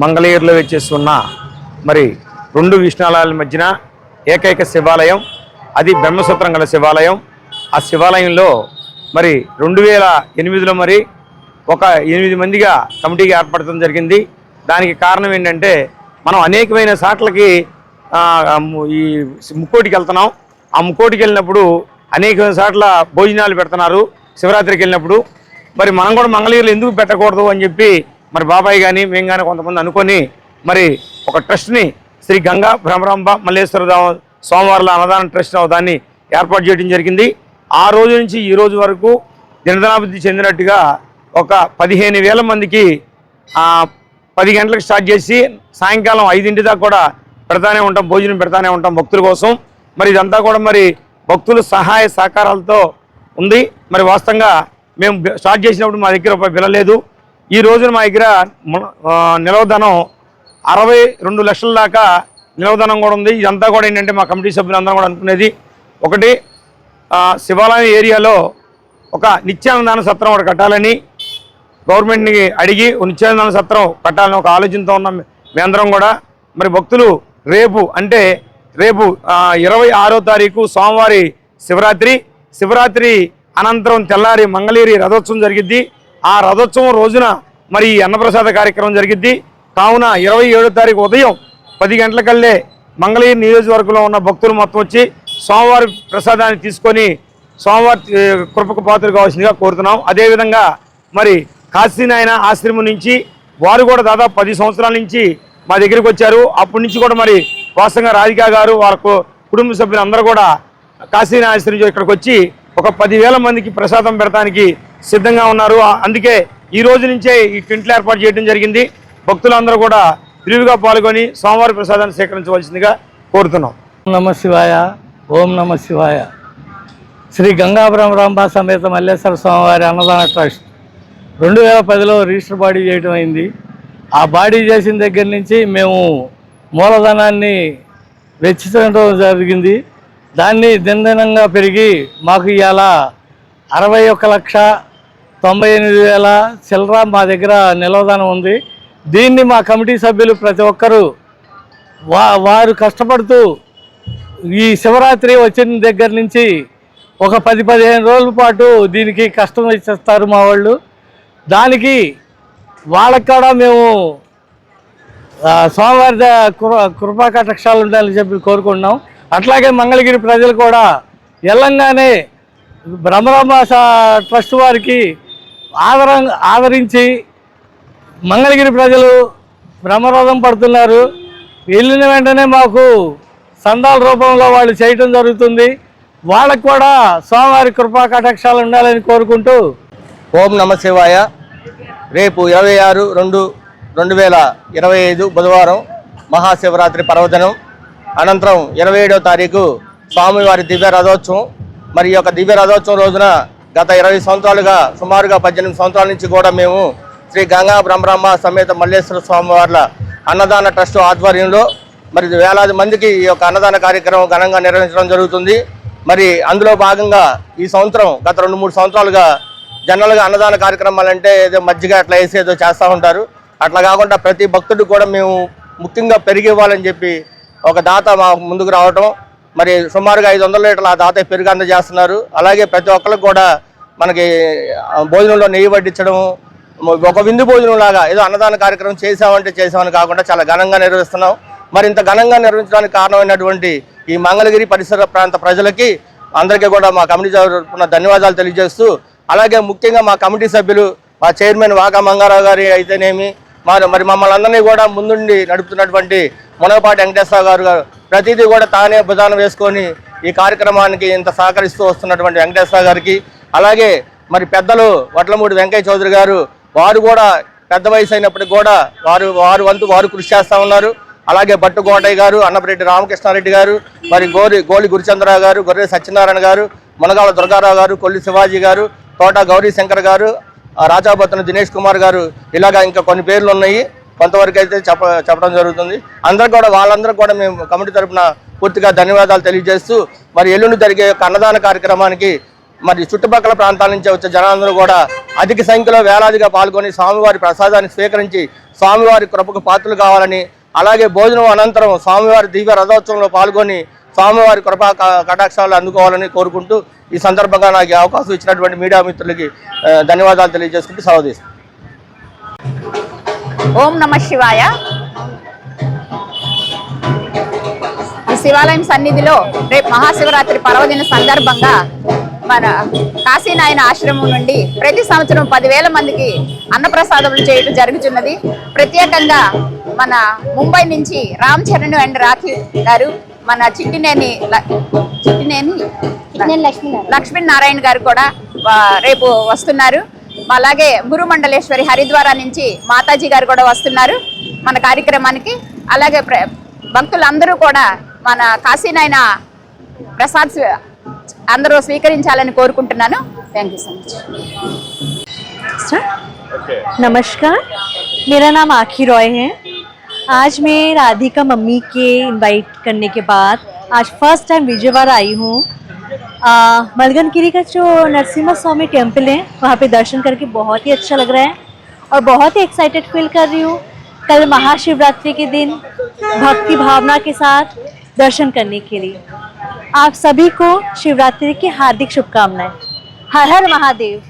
మంగళగిరిలో వచ్చేస్తున్న మరి రెండు విష్ణాలయాల మధ్యన ఏకైక శివాలయం అది బ్రహ్మసూత్రం గల శివాలయం. ఆ శివాలయంలో మరి రెండు వేల ఎనిమిదిలో మరి ఒక ఎనిమిది మందిగా కమిటీగా ఏర్పడటం జరిగింది. దానికి కారణం ఏంటంటే మనం అనేకమైన సాట్లకి ఈ ముక్కోటికి వెళ్తున్నాం. ఆ ముక్కోటికి వెళ్ళినప్పుడు అనేక సార్ల భోజనాలు పెడుతున్నారు శివరాత్రికి వెళ్ళినప్పుడు. మరి మనం కూడా మంగళగిరిలో ఎందుకు పెట్టకూడదు అని చెప్పి మరి బాబాయ్ కానీ మేము కానీ కొంతమంది అనుకొని మరి ఒక ట్రస్ట్ని శ్రీ గంగా భ్రమరాంబ మల్లేశ్వర దా- సోమవారాల అన్నదాన ట్రస్ట్ దాన్ని ఏర్పాటు చేయడం జరిగింది. ఆ రోజు నుంచి ఈ రోజు వరకు దినదనాభివృద్ధి చెందినట్టుగా ఒక పదిహేను వేల మందికి పది గంటలకు స్టార్ట్ చేసి సాయంకాలం ఐదింటి దాకా కూడా పెడతానే ఉంటాం భోజనం పెడతానే ఉంటాం భక్తుల కోసం. మరి ఇదంతా కూడా మరి భక్తుల సహాయ సహకారాలతో ఉంది. మరి వాస్తవంగా మేము స్టార్ట్ చేసినప్పుడు మా దగ్గర రూపాయి బిల్లలేదు ఈ రోజున మా దగ్గర నిలవధనం అరవై రెండు లక్షల దాకా నిలవధనం కూడా ఉంది. ఇదంతా కూడా ఏంటంటే మా కమిటీ సభ్యులందరం కూడా అనుకునేది ఒకటి శివాలయం ఏరియాలో ఒక నిత్యానందాన సత్రం ఒకటి కట్టాలని గవర్నమెంట్ని అడిగి నిత్యానందాన సత్రం కట్టాలని ఒక ఆలోచనతో ఉన్నాం మేమందరం కూడా. మరి భక్తులు రేపు అంటే రేపు ఇరవై ఆరో తారీఖు సోమవారి శివరాత్రి. శివరాత్రి అనంతరం తెల్లారి మంగళగిరి రథోత్సవం జరిగిద్ది. ఆ రథోత్సవం రోజున మరి ఈ అన్నప్రసాద కార్యక్రమం జరిగిద్ది. కావున ఇరవై ఏడో తారీఖు ఉదయం పది గంటలకల్లే మంగళగిరి నియోజకవర్గంలో ఉన్న భక్తులు మొత్తం వచ్చి సోమవారి ప్రసాదాన్ని తీసుకొని సోమవారి కృపకు పాత్ర కావాల్సిందిగా కోరుతున్నాం. అదేవిధంగా మరి కాశీనాయన ఆశ్రమం నుంచి వారు కూడా దాదాపు పది సంవత్సరాల నుంచి మా దగ్గరికి వచ్చారు. అప్పటి నుంచి కూడా మరి వాస్తవంగా రాధిక గారు వారి కుటుంబ సభ్యులందరూ కూడా కాశీనాయన ఆశ్రమం ఇక్కడికి వచ్చి ఒక పదివేల మందికి ప్రసాదం పెడతానికి సిద్ధంగా ఉన్నారు. అందుకే ఈ రోజు నుంచే ఈ టెంట్లు ఏర్పాటు చేయడం జరిగింది. భక్తులందరూ కూడా విరివిగా పాల్గొని సోమవారి ప్రసాదాన్ని సేకరించవలసిందిగా కోరుతున్నాం. నమ శివాయ ఓం నమ శివాయ. శ్రీ గంగాభ్రమరాంబ సమేత మల్లేశ్వర స్వామివారి అన్నదాన ట్రస్ట్ రెండు వేల పదిలో రిజిస్టర్ బాడీ చేయడం అయింది. ఆ బాడీ చేసిన దగ్గర నుంచి మేము మూలధనాన్ని వెచ్చించడం జరిగింది. దాన్ని దినదినంగా పెరిగి మాకు ఇవాళ అరవై ఒక్క లక్ష తొంభై ఎనిమిది వేల చిల్లర మా దగ్గర నిలవదనం ఉంది. దీన్ని మా కమిటీ సభ్యులు ప్రతి ఒక్కరూ వా వారు కష్టపడుతూ ఈ శివరాత్రి వచ్చిన దగ్గర నుంచి ఒక పది పదిహేను రోజుల పాటు దీనికి కష్టం ఇచ్చేస్తారు మా వాళ్ళు. దానికి వాళ్ళకి కూడా మేము సోమవారి స్వామివారి కృ- కృపా కటాక్షాలు ఉండాలని చెప్పి కోరుకుంటున్నాం. అట్లాగే మంగళగిరి ప్రజలు కూడా ఎల్లంగానే బ్రహ్మరాంబ ట్రస్ట్ వారికి ఆదర ఆదరించి మంగళగిరి ప్రజలు బ్రహ్మరథం పడుతున్నారు. వెళ్ళిన వెంటనే మాకు సందాల రూపంలో వాళ్ళు చేయటం జరుగుతుంది. వాళ్ళకు కూడా స్వామివారి కృపా కటాక్షాలు ఉండాలని కోరుకుంటూ ఓం నమ శివాయ. రేపు ఇరవై ఆరు రెండు రెండు వేల ఇరవై ఐదు బుధవారం మహాశివరాత్రి పర్వదనం. అనంతరం ఇరవై ఏడవ తారీఖు స్వామివారి దివ్య రథోత్సవం. మరి యొక్క దివ్య రథోత్సవం రోజున గత ఇరవై సంవత్సరాలుగా సుమారుగా పద్దెనిమిది సంవత్సరాల నుంచి కూడా మేము శ్రీ గంగా బ్రహ్మరామ సమేత మల్లేశ్వర స్వామివార్ల అన్నదాన ట్రస్ట్ ఆధ్వర్యంలో మరి వేలాది మందికి ఈ యొక్క అన్నదాన కార్యక్రమం ఘనంగా నిర్వహించడం జరుగుతుంది. మరి అందులో భాగంగా ఈ సంవత్సరం గత రెండు మూడు సంవత్సరాలుగా జనరల్గా అన్నదాన కార్యక్రమాలు అంటే ఏదో మజ్జిగ అట్లా వేసి ఏదో చేస్తూ ఉంటారు. అట్లా కాకుండా ప్రతి భక్తుడు కూడా మేము ముఖ్యంగా పెరిగి ఇవ్వాలని చెప్పి ఒక దాత మా ముందుకు రావటం. మరి సుమారుగా ఐదు వందల లీటర్ల ఆ దాత పెరుగు అందజేస్తున్నారు. అలాగే ప్రతి ఒక్కరికి కూడా మనకి భోజనంలో నెయ్యి పట్టించడం ఒక విందు భోజనం లాగా ఏదో అన్నదాన కార్యక్రమం చేసామంటే చేసామని కాకుండా చాలా ఘనంగా నిర్వహిస్తున్నాం. మరి ఇంత ఘనంగా నిర్వహించడానికి కారణమైనటువంటి ఈ మంగళగిరి పరిసర ప్రాంత ప్రజలకి అందరికీ కూడా మా కమిటీ తరఫున ధన్యవాదాలు తెలియజేస్తూ అలాగే ముఖ్యంగా మా కమిటీ సభ్యులు మా చైర్మన్ వాకా మంగారావు గారి అయితేనేమి మరి మరి మమ్మల్ని అందరినీ కూడా ముందుండి నడుపుతున్నటువంటి మునగపాటి వెంకటేశ్వర గారు గారు ప్రతిదీ కూడా తానే భుజాన వేసుకొని ఈ కార్యక్రమానికి ఇంత సహకరిస్తూ వస్తున్నటువంటి వెంకటేశ్వర గారికి అలాగే మరి పెద్దలు వడ్లమూడి వెంకయ్య చౌదరి గారు వారు కూడా పెద్ద వయసు అయినప్పటికీ కూడా వారు వారు వంతు వారు కృషి చేస్తూ ఉన్నారు. అలాగే బట్టు కోటయ్య గారు అన్నపరెడ్డి రామకృష్ణారెడ్డి గారు మరి గోరి గోలి గురుచంద్రరావు గారు గొర్రె సత్యనారాయణ గారు మునగాల దుర్గారావు గారు కొల్లి శివాజీ గారు తోట గౌరీ శంకర్ గారు ఆ రాజాబత్తన దినేష్ కుమార్ గారు ఇలాగా ఇంకా కొన్ని పేర్లు ఉన్నాయి. కొంతవరకు అయితే చెప్ప చెప్పడం జరుగుతుంది. అందరు కూడా వాళ్ళందరూ కూడా మేము కమిటీ తరపున పూర్తిగా ధన్యవాదాలు తెలియజేస్తూ మరి ఎల్లుండి జరిగే అన్నదాన కార్యక్రమానికి మరి చుట్టుపక్కల ప్రాంతాల నుంచి వచ్చే జనాలందరూ కూడా అధిక సంఖ్యలో వేలాదిగా పాల్గొని స్వామివారి ప్రసాదాన్ని స్వీకరించి స్వామివారి కృపకు పాత్రలు కావాలని అలాగే భోజనం అనంతరం స్వామివారి దివ్య రథోత్సవంలో పాల్గొని స్వామివారి కృపా కటాక్షాలు అందుకోవాలని కోరుకుంటూ ఈ సందర్భంగా నాకు అవకాశం ఇచ్చినటువంటి మీడియా మిత్రులకి ధన్యవాదాలు తెలియజేసుకుంటూ సెలవు ఓం నమ శివాయ. ఈ శివాలయం సన్నిధిలో రేపు మహాశివరాత్రి పర్వదిన సందర్భంగా మన కాశీనాయన ఆశ్రమం నుండి ప్రతి సంవత్సరం పదివేల మందికి అన్నప్రసాదములు చేయడం జరుగుతున్నది. ప్రత్యేకంగా మన ముంబై నుంచి రామ్ చరణ్ అండ్ రాఖీ గారు మన చిట్టినేని చిట్టినేని? లక్ష్మీనారాయణ గారు కూడా రేపు వస్తున్నారు. అలాగే గురుమండలేశ్వరి హరిద్వార నుంచి మాతాజీ గారు కూడా వస్తున్నారు మన కార్యక్రమానికి. అలాగే ప్ర- భక్తులందరూ కూడా మన కాశీనాయన ప్రసాద్ అందరూ స్వీకరించాలని కోరుకుంటున్నాను థ్యాంక్ యూ సో మచ్ नमस्कार मेरा नाम आखी रॉय है आज मैं राधिका मम्मी के इनवाइट करने के बाद आज फर्स्ट टाइम विजयवाड़ा आई हूँ आ, मलगनगिरी का जो नरसिम्हा स्वामी टेम्पल है वहाँ पे दर्शन करके बहुत ही अच्छा लग रहा है और बहुत ही एक्साइटेड फील कर रही हूँ कल महाशिवरात्रि के दिन भक्ति भावना के साथ दर्शन करने के लिए आप सभी को शिवरात्रि की हार्दिक शुभकामनाएँ। हर हर महादेव।